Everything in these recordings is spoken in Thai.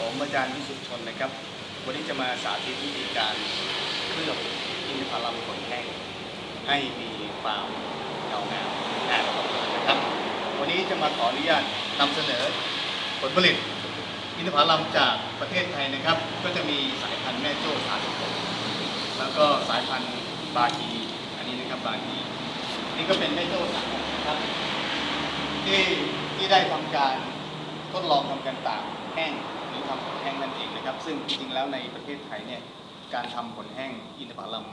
ผมอาจารย์วิสุทธชนนะครับ วันนี้จะมาสาธิตวิธีการเคลือบอินทผลัมผลแห้งให้มีความเงางามน่ารับประทานนะครับ วันนี้จะมาขออนุญาตนำเสนอผลผลิต อินทผลัมจากประเทศไทยนะครับ ก็จะมีสายพันธุ์แม่โจ้36แล้วก็สายพันธุ์บาฮีอันนี้นะครับบาฮีนี่ก็เป็นแม่โจ้36นะครับที่ที่ได้ทำการทดลองทำการตากแห้ง ซึ่งจริงๆแล้วในประเทศไทยเนี่ยการทำผลแห้งอินทผลัม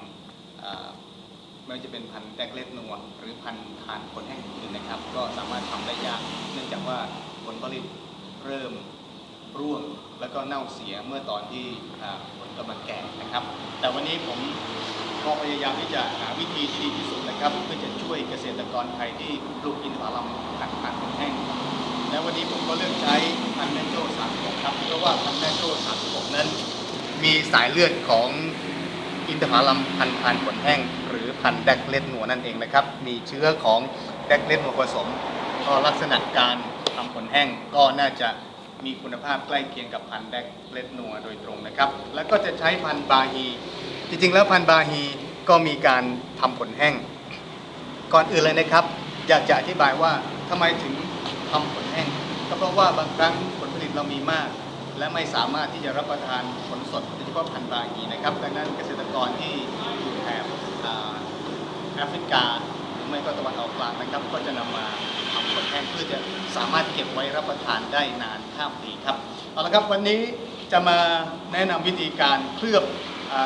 ไม่ว่าจะเป็นพันธุ์แตกเล็ดนัวหรือพันธุ์ทานผลแห้งอื่นนะครับ ก็สามารถทำได้ยาก เนื่องจากว่าผลผลิตเริ่มร่วงแล้วก็เน่าเสียเมื่อตอนที่ผลกำลังแก่นะครับ แต่วันนี้ผมก็พยายามที่จะหาวิธีที่ดีที่สุดนะครับ เพื่อจะช่วยเกษตรกรไทยที่ปลูกอินทผลัมหัดผ่านผลแห้ง และวันนี้ผมก็เลือกใช้พันแมนโจ้36ครับ เพราะว่าพันแมนโจ้36นั้น มีสายเลือดของอินทผลัมพันธุ์พันผลแห้ง หรือพันธุ์แดกเล็ดหนัวนั่นเองนะครับ มีเชื้อของแดกเล็ดหนัวผสม ก็ลักษณะการทำผลแห้งก็น่าจะมีคุณภาพใกล้เคียงกับพันธุ์แดกเล็ดนัวโดยตรงนะครับ แล้วก็จะใช้พันธุ์บาฮี จริงๆ แล้วพันธุ์บาฮีก็มีการทำผลแห้ง ก่อนอื่นเลยนะครับ อยากจะอธิบายว่าทำไมถึง ทำผลแห้งก็เพราะว่าบางครั้งผลผลิตเรามีมาก และไม่สามารถที่จะรับประทานผลสดโดยเฉพาะพันธุ์บาฮีนะครับ ดังนั้นเกษตรกรที่อยู่แถบแอฟริกาหรือไม่ก็ตะวันออกกลางนะครับ ก็จะนำมาทำผลแห้งเพื่อจะสามารถเก็บไว้รับประทานได้นานข้ามปีครับเอาละครับวันนี้จะมาแนะนำวิธีการเคลือบ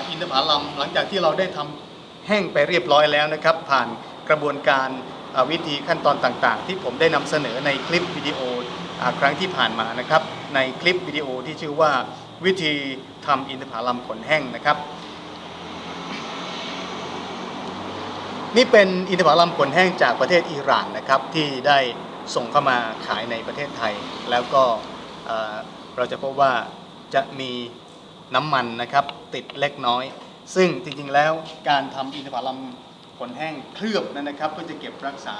อินทผลัมหลังจากที่เราได้ทำแห้งไปเรียบร้อยแล้วนะครับ ผ่านกระบวนการ วิธีขั้นตอนต่างๆ ที่ผมได้นำเสนอในคลิปวิดีโอครั้งที่ผ่านมานะครับ ในคลิปวิดีโอที่ชื่อว่าวิธีทำอินทผลัมผลแห้งนะครับ นี่เป็นอินทผลัมผลแห้งจากประเทศอิหร่านนะครับที่ได้ส่งเข้ามาขายในประเทศไทย แล้วก็เอ่อเราจะพบว่าจะมีน้ำมันนะครับติดเล็กน้อย ซึ่งจริงๆแล้วการทำอินทผลัม ผลแห้งเคลือบนั้นนะครับก็จะเก็บรักษา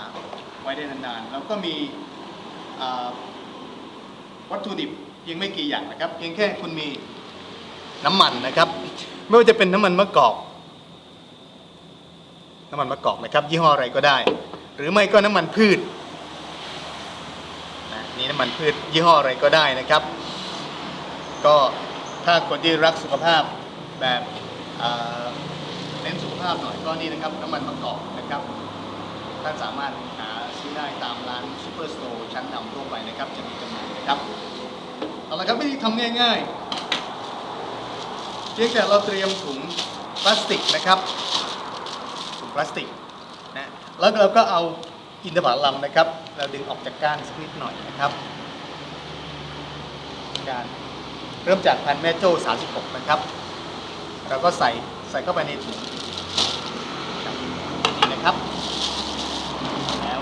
ไว้ได้นานๆ แล้วก็มีวัตถุดิบเพียงไม่กี่อย่างนะครับ เพียงแค่คุณมีน้ำมันนะครับ ไม่ว่าจะเป็นน้ำมันมะกอก น้ำมันมะกอกนะครับ ยี่ห้ออะไรก็ได้ หรือไม่ก็น้ำมันพืชนะนี่น้ำมันพืชยี่ห้ออะไรก็ได้นะครับ ก็ถ้าคนที่รักสุขภาพแบบ ภาพหน่อยก็นี่นะครับน้ำมันมะกอกนะครับท่านสามารถหาซื้อได้ตามร้านซูเปอร์สโตร์ชั้นนำทั่วไปนะครับ จะมีจำหน่ายนะครับเอาละครับวิธีทำง่ายๆเพียงแต่เราเตรียมถุงพลาสติกนะครับถุงพลาสติกนะแล้วเราก็เอาอินทผลัมนะครับ เราดึงออกจากก้านสักนิดหน่อยนะครับกานเริ่มจากพันแม่โจ้36 นะครับ เราก็ใส่ใส่เข้าไปในถุง ครับ แล้ว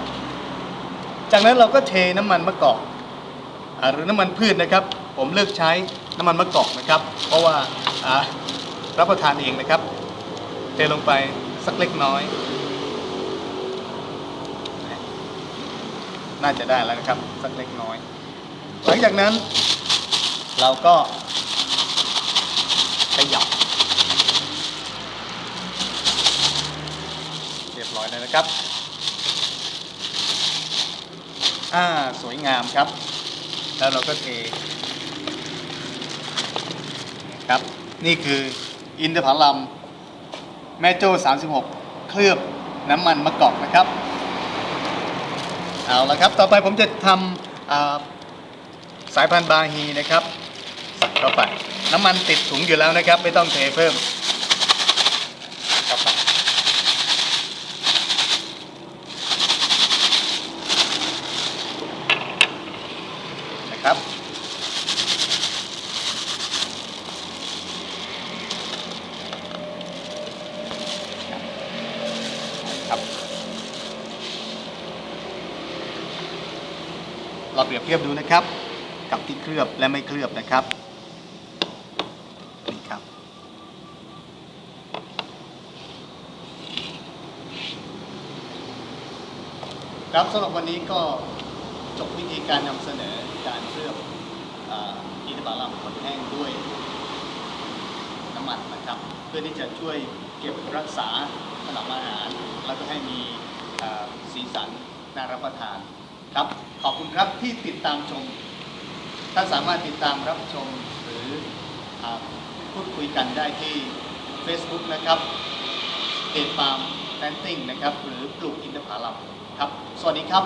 จากนั้นเราก็เทน้ำมันมะกอกอ่าหรือน้ำมันพืชนะครับ ผมเลือกใช้น้ำมันมะกอกนะครับ เพราะว่าอ่ารับประทานเองนะครับ เทลงไปสักเล็กน้อย น่าจะได้แล้วนะครับ สักเล็กน้อย หลังจากนั้น เราก็ขยับเรียบร้อยแล้ว นะครับ อ่า สวยงามครับ แล้วเราก็เทครับ นี่คืออินทผลัมแม่โจ้ 36 เคลือบน้ำมันมะกอกนะครับ เอาละครับ ต่อไปผมจะทำสายพันธุ์บาฮีนะครับใส่เข้าไป น้ำมันติดถุงอยู่แล้วนะครับ ไม่ต้องเทเพิ่มเข้าไปนะครับ ครับเราเปรียบเทียบดูนะครับ กับที่เคลือบและไม่เคลือบนะครับนี่ครับ ครับสำหรับวันนี้ก็จบวิธีการนำเสนอการเคลือบอินทผลัมขนแห้งด้วยน้ำมันนะครับ เพื่อที่จะช่วยเก็บรักษา ถนอมอาหาร แล้วก็ให้มีสีสันน่ารับประทานครับ ขอบคุณครับที่ติดตามชม ท่านสามารถติดตามรับชมหรืออพูดคุยกันได้ที่ Facebook นะครับเตจฟาร์มแพนติ้งนะครับ หรือปลูกอินทผลัมครับ สวัสดีครับ